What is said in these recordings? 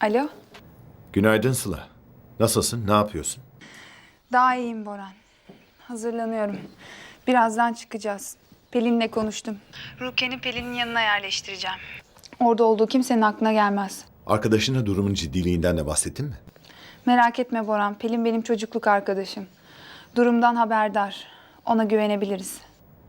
Alo? Günaydın Sıla. Nasılsın? Ne yapıyorsun? Daha iyiyim Boran. Hazırlanıyorum. Birazdan çıkacağız. Pelin'le konuştum. Rukiye'ni Pelin'in yanına yerleştireceğim. Orada olduğu kimsenin aklına gelmez. Arkadaşına durumun ciddiliğinden de bahsettin mi? Merak etme Boran. Pelin benim çocukluk arkadaşım. Durumdan haberdar. Ona güvenebiliriz.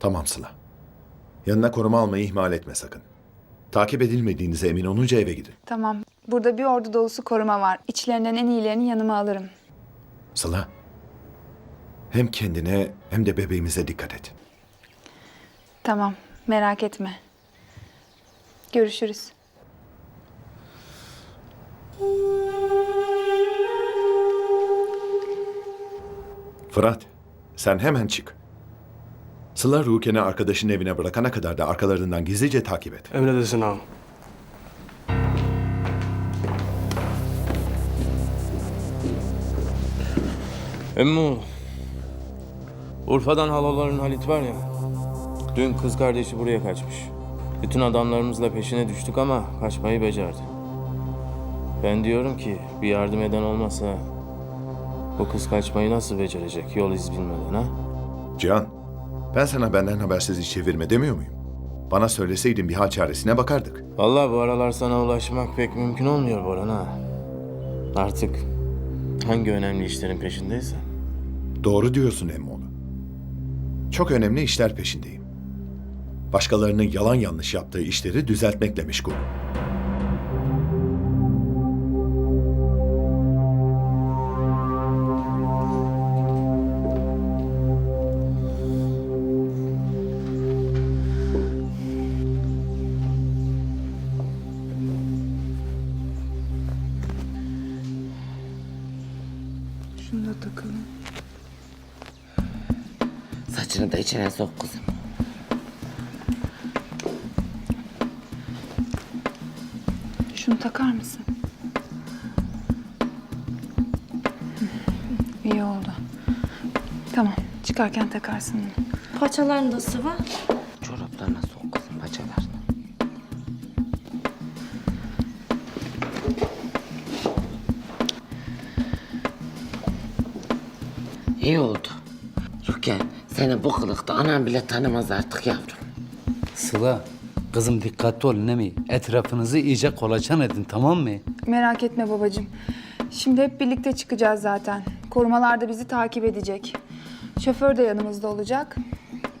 Tamam Sıla. Yanına koruma almayı ihmal etme sakın. Takip edilmediğinize emin olunca eve gidin. Tamam. Burada bir ordu dolusu koruma var. İçlerinden en iyilerini yanıma alırım. Sıla. Hem kendine hem de bebeğimize dikkat et. Tamam. Merak etme. Görüşürüz. Fırat, sen hemen çık. Sıla Ruken'i arkadaşın evine bırakana kadar da arkalarından gizlice takip et. Emredesin ağam. Emmu. Urfa'dan halaların Halit var ya. Dün kız kardeşi buraya kaçmış. Bütün adamlarımızla peşine düştük ama kaçmayı becerdi. Ben diyorum ki bir yardım eden olmasa bu kız kaçmayı nasıl becerecek yol iz bilmeden ha? Cihan, ben sana benden habersiz iş çevirme demiyor muyum? Bana söyleseydin bir hal çaresine bakardık. Vallahi bu aralar sana ulaşmak pek mümkün olmuyor Boran ha. Artık hangi önemli işlerin peşindeysen. Doğru diyorsun Emmoğlu. Çok önemli işler peşindeyim. Başkalarının yalan yanlış yaptığı işleri düzeltmekle meşgul. Şunu da takalım. Saçını da içine sok kızım. Şunu takar mısın? İyi oldu. Tamam. Çıkarken takarsın bunu. Paçalarında sıva. Çoraplarına sok İyi oldu. Ruken seni bu kılıkta anam bile tanımaz artık yavrum. Sıla, kızım dikkatli olun mi? Etrafınızı iyice kolaçan edin tamam mı? Merak etme babacığım. Şimdi hep birlikte çıkacağız zaten. Korumalar da bizi takip edecek. Şoför de yanımızda olacak.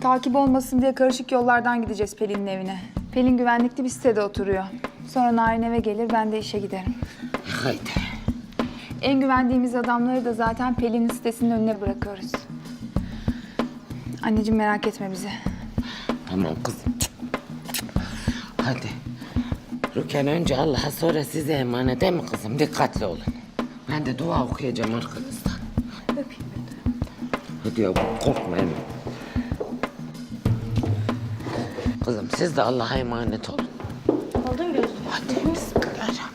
Takip olmasın diye karışık yollardan gideceğiz Pelin'in evine. Pelin güvenlikli bir sitede oturuyor. Sonra Narin eve gelir, ben de işe giderim. Haydi. En güvendiğimiz adamları da zaten Pelin'in sitesinin önüne bırakıyoruz. Anneciğim merak etme bizi. Tamam kızım. Hadi. Ruken önce Allah'a sonra size emanet değil mi kızım? Dikkatli olun. Ben de dua okuyacağım arkanızdan. Öpeyim Hadi yavrum korkma hemen. Kızım siz de Allah'a emanet olun. Aldın gözlüğü. Hadi bismillahirrahmanirrahim.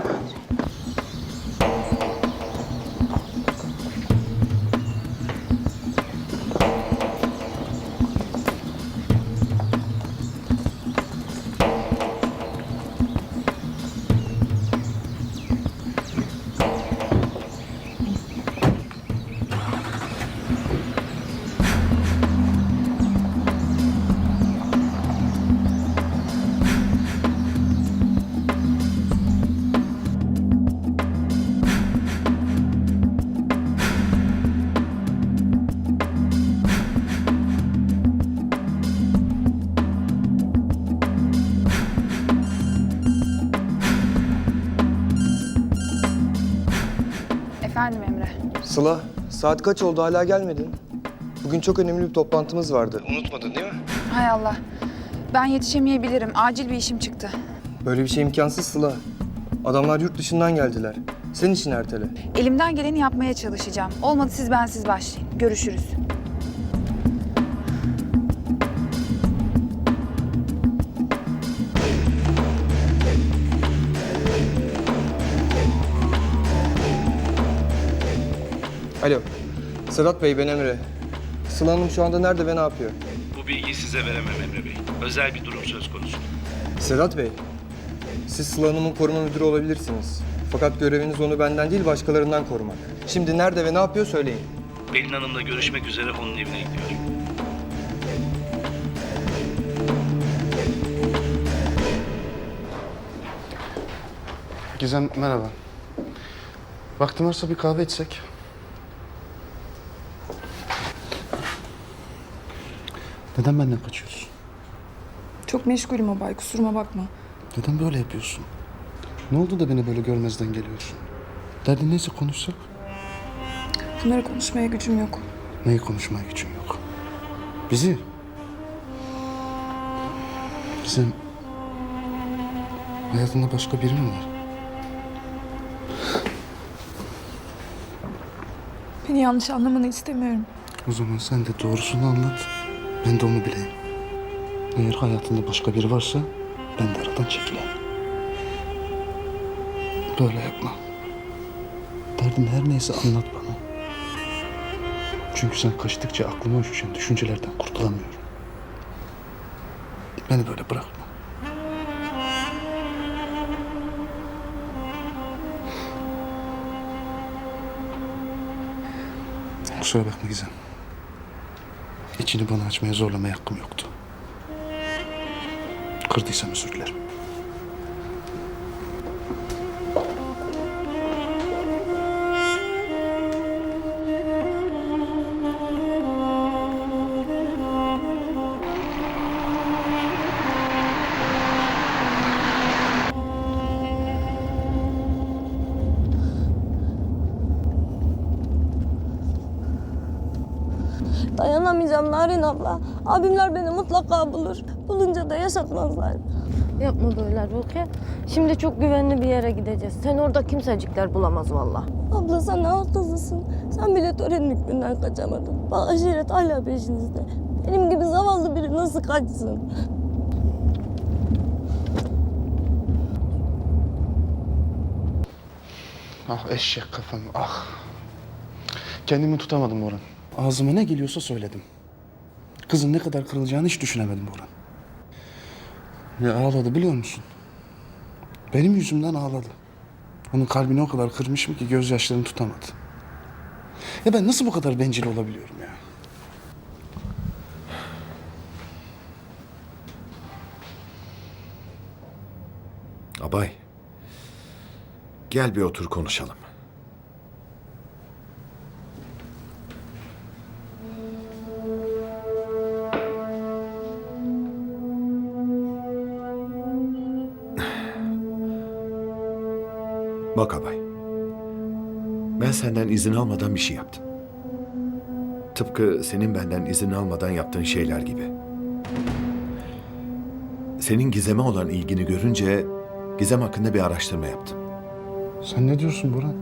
Efendim Emre. Sıla, saat kaç oldu hala gelmedin? Bugün çok önemli bir toplantımız vardı. Unutmadın değil mi? Hay Allah. Ben yetişemeyebilirim. Acil bir işim çıktı. Böyle bir şey imkansız Sıla. Adamlar yurt dışından geldiler. Senin için ertele. Elimden geleni yapmaya çalışacağım. Olmadı siz bensiz başlayın. Görüşürüz. Alo. Sedat Bey ben Emre. Sıla Hanım şu anda nerede ve ne yapıyor? Bu bilgiyi size veremem Emre Bey. Özel bir durum söz konusu. Sedat Bey. Siz Sıla Hanım'ın koruma müdürü olabilirsiniz. Fakat göreviniz onu benden değil başkalarından korumak. Şimdi nerede ve ne yapıyor söyleyin. Pelin Hanım'la görüşmek üzere onun evine gidiyorum. Gizem merhaba. Vaktin varsa bir kahve içsek. Neden benden kaçıyorsun? Çok meşgulüm Abay kusuruma bakma. Neden böyle yapıyorsun? Ne oldu da beni böyle görmezden geliyorsun? Derdin neyse konuşsak. Bunları konuşmaya gücüm yok. Neyi konuşmaya gücüm yok. Bizi. Gizem. Hayatında başka biri mi var? Beni yanlış anlamanı istemiyorum. O zaman sen de doğrusunu anlat. Ben de onu bileyim. Eğer hayatında başka biri varsa ben de aradan çekileyim. Böyle yapma. Derdin her neyse anlat bana. Çünkü sen kaçtıkça aklıma üşüşen düşüncelerden kurtulamıyorum. Beni böyle bırakma. Kusura bakma Gizem. İçini bana açmaya zorlamaya hakkım yoktu. Kırdıysam özür dilerim. Dayanamayacağım Narin abla. Abimler beni mutlaka bulur. Bulunca da yaşatmazlar. Yapma böyle Rukiye. Şimdi çok güvenli bir yere gideceğiz. Sen orada kimsecikler bulamaz valla. Abla sen ne haklısın. Sen bile törenin hükmünden kaçamadın. Bak aşiret hala peşinizde. Benim gibi zavallı biri nasıl kaçsın? Ah eşek kafam ah. Kendimi tutamadım Orhan. Ağzıma ne geliyorsa söyledim. Kızın ne kadar kırılacağını hiç düşünemedim Orhan. Ve ağladı biliyor musun? Benim yüzümden ağladı. Onun kalbini o kadar kırmışım ki gözyaşlarını tutamadı. Ya ben nasıl bu kadar bencil olabiliyorum ya? Abay. Gel bir otur konuşalım. Bak abay. Ben senden izin almadan bir şey yaptım. Tıpkı senin benden izin almadan yaptığın şeyler gibi. Senin Gizem'e olan ilgini görünce Gizem hakkında bir araştırma yaptım. Sen ne diyorsun Burhan?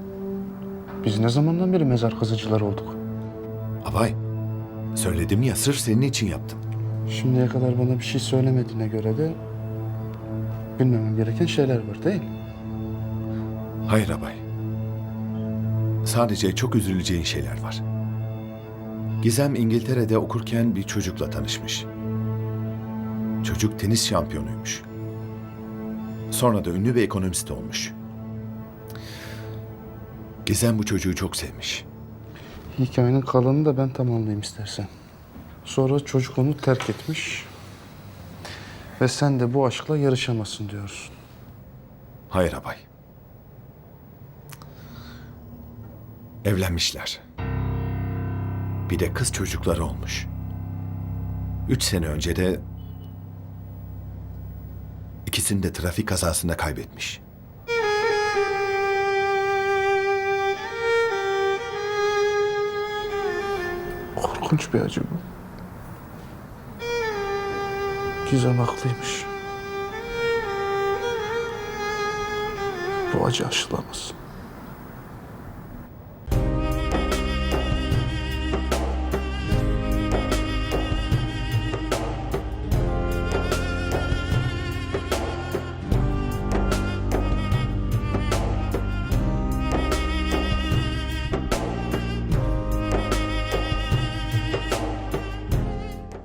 Biz ne zamandan beri mezar kazıcılar olduk? Abay, söyledim ya sırf senin için yaptım. Şimdiye kadar bana bir şey söylemediğine göre de bilmemem gereken şeyler var değil mi? Hayır abay. Sadece çok üzüleceğin şeyler var. Gizem İngiltere'de okurken bir çocukla tanışmış. Çocuk tenis şampiyonuymuş. Sonra da ünlü bir ekonomist olmuş. Gizem bu çocuğu çok sevmiş. Hikayenin kalanını da ben tamamlayayım istersen. Sonra çocuk onu terk etmiş. Ve sen de bu aşkla yarışamazsın diyorsun. Hayır abay. Evlenmişler. Bir de kız çocukları olmuş. Üç sene önce de ikisini de trafik kazasında kaybetmiş. Korkunç bir acı bu. Gizem haklıymış. Bu acı aşılamaz.